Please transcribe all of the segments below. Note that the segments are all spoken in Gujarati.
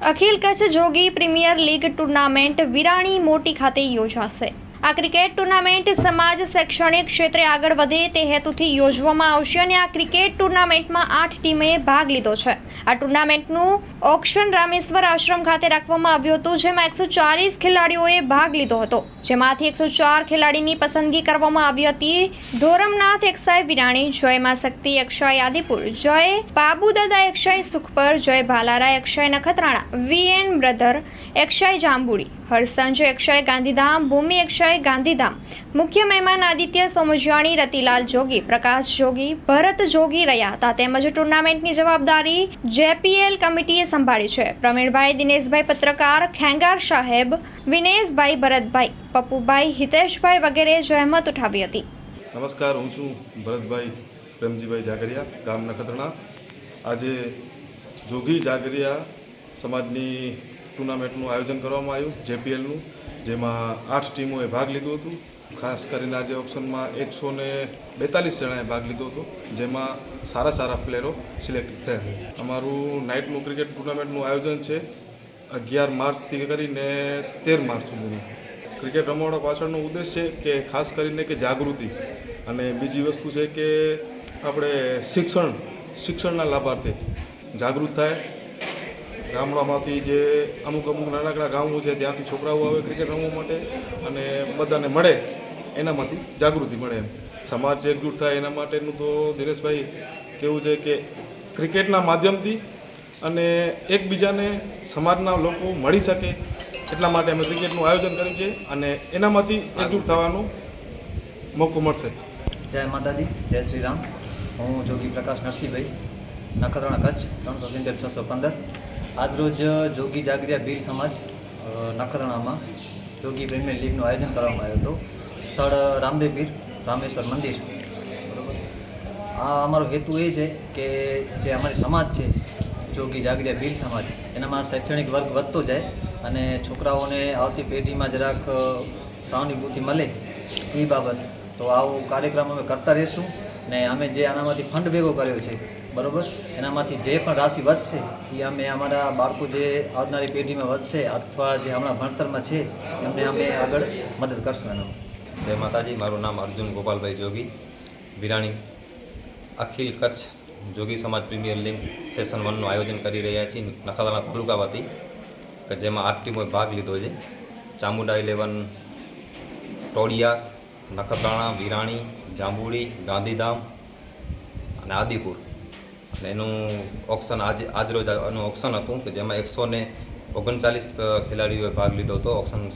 અખિલ Kutch Jogi premier league tournament Virani Moti ખાતે યોજાશે. આ ક્રિકેટ ટુર્નામેન્ટ સમાજ શૈક્ષણિક ક્ષેત્રે આગળ વધે તે હેતુથી યોજવામાં આવશે અને આ ક્રિકેટ ટુર્નામેન્ટમાં આઠ ટીમે ભાગ લીધો છે. આ ટુર્નામેન્ટનું ઓક્શન રામેશ્વર આશ્રમ ખાતે રાખવામાં આવ્યું હતું, જેમાં એકસો ચાલીસ ખેલાડીઓએ ભાગ લીધો હતો. જેમાંથી એકસો ચાર ખેલાડીની પસંદગી કરવામાં આવી હતી. ધોરમનાથ એકસાઈ વિરાણી, જય માં શક્તિ અક્ષય આદિપુર, જય બાબુદાદા અક્ષય સુખપર, જય ભાલારા અક્ષય નખત્રાણા વીએન બ્રધર અક્ષય જાંબુડી. હરસંજ અક્ષય ગાંધીધામ, ભૂમિ, અક્ષય ગાંધીધામ. મુખ્ય મહેમાન આદિત્ય સોમજવાણી રતિલાલ જોગી, પ્રકાશ જોગી, ભરત જોગી રહ્યા હતા. તેમજ ટુર્નામેન્ટની જવાબદારી જેપીએલ કમિટીએ સંભાળી છે. પ્રવીણભાઈ, દિનેશભાઈ પત્રકાર, ખેંગાર સાહેબ, વિનેશભાઈ ભરતભાઈ, પપ્પુભાઈ, હિતેશભાઈ વગેરે જહેમત ઉઠાવી હતી. નમસ્કાર, હું છું ભરતભાઈ પ્રેમજીભાઈ જાગરિયા, ગામ નખત્રણા. આજે જોગી જાગરિયા સમાજની ટુર્નામેન્ટનું આયોજન કરવામાં આવ્યું, જેપીએલનું, જેમાં આઠ ટીમોએ ભાગ લીધો હતું. ખાસ કરીને આજે ઓપ્શનમાં એકસો ને બેતાલીસ જણાએ ભાગ લીધો હતો, જેમાં સારા સારા પ્લેયરો સિલેક્ટ થયા છે. અમારું નાઇટનું ક્રિકેટ ટુર્નામેન્ટનું આયોજન છે અગિયાર માર્ચથી કરીને તેર માર્ચ સુધીનું. ક્રિકેટ રમાડવા પાછળનો ઉદ્દેશ છે કે ખાસ કરીને કે જાગૃતિ. અને બીજી વસ્તુ છે કે આપણે શિક્ષણ, શિક્ષણના લાભાર્થે જાગૃત થાય ગામડામાંથી જે અમુક અમુક નાનકડા ગામો છે, ત્યાંથી છોકરાઓ આવે ક્રિકેટ રમવા માટે અને બધાને મળે, એનામાંથી જાગૃતિ મળે એમ. સમાજ એકજૂટ થાય એના માટેનું તો દિનેશભાઈ કેવું છે કે ક્રિકેટના માધ્યમથી અને એકબીજાને સમાજના લોકો મળી શકે એટલા માટે અમે ક્રિકેટનું આયોજન કર્યું છે અને એનામાંથી એકજૂટ થવાનો મોકો મળશે. જય માતાજી, જય શ્રી રામ. હું જોગી પ્રકાશ નરસિંહભાઈ. નખત્રાણા કચ્છ, ત્રણસો સિત્તેર, છસો પંદર. આજરોજ જોગી જાગરિયા બીર સમાજ નખત્રાણામાં જોગી પ્રીમિયર લીગનું આયોજન કરવામાં આવ્યું હતું. સ્થળ રામદેવ બીર, રામેશ્વર મંદિર. બરાબર? આ અમારો હેતુ એ છે કે જે અમારી સમાજ છે, જોગી જાગરિયા બીર સમાજ, એનામાં શૈક્ષણિક વર્ગ વધતો જાય અને છોકરાઓને આવતી પેઢીમાં જરાક સહાનુભૂતિ મળે એ બાબત. તો આવો કાર્યક્રમ અમે કરતા રહીશું. ને અમે જે આનામાંથી ફંડ ભેગો કર્યો છે, બરાબર? એનામાંથી જે પણ રાશિ વધશે, એ અમે અમારા બાળકો જે આવનારી પેઢીમાં વધશે અથવા જે હમણાં ભણતરમાં છે, એમને અમે આગળ મદદ કરશું એનો જય માતાજી, મારું નામ અર્જુન ગોપાલભાઈ જોગી, વિરાણી, અખિલ કચ્છ જોગી સમાજ પ્રીમિયર લીગ સેશન વનનું આયોજન કરી રહ્યા છીએ નખત્રાણા તાલુકા વતી, કે જેમાં આઠ ટીમોએ ભાગ લીધો છે. ચામુંડા ઇલેવન ટોળિયા નખત્રાણા, વિરાણી, જાંબુડી, ગાંધીધામ અને આદિપુર. અને એનું ઓક્શન આજે આજરોજ એનું ઓક્શન હતું કે જેમાં એકસો ને ઓગણચાલીસ ખેલાડીઓએ ભાગ લીધો હતો ઓક્શન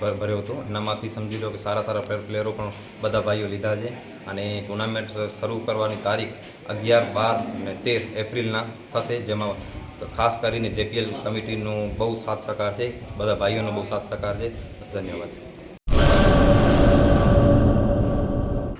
ભર્યો હતો. એનામાંથી સમજી લો કે સારા સારા પ્લે- પ્લેયરો પણ બધા ભાઈઓ લીધા છે. અને ટુર્નામેન્ટ શરૂ કરવાની તારીખ અગિયાર, બાર અને તેર એપ્રિલના થશે, જેમાં ખાસ કરીને જેપીએલ કમિટીનો બહુ સાથ સહકાર છે. બધા ભાઈઓનો બહુ સાથ સહકાર છે. ધન્યવાદ.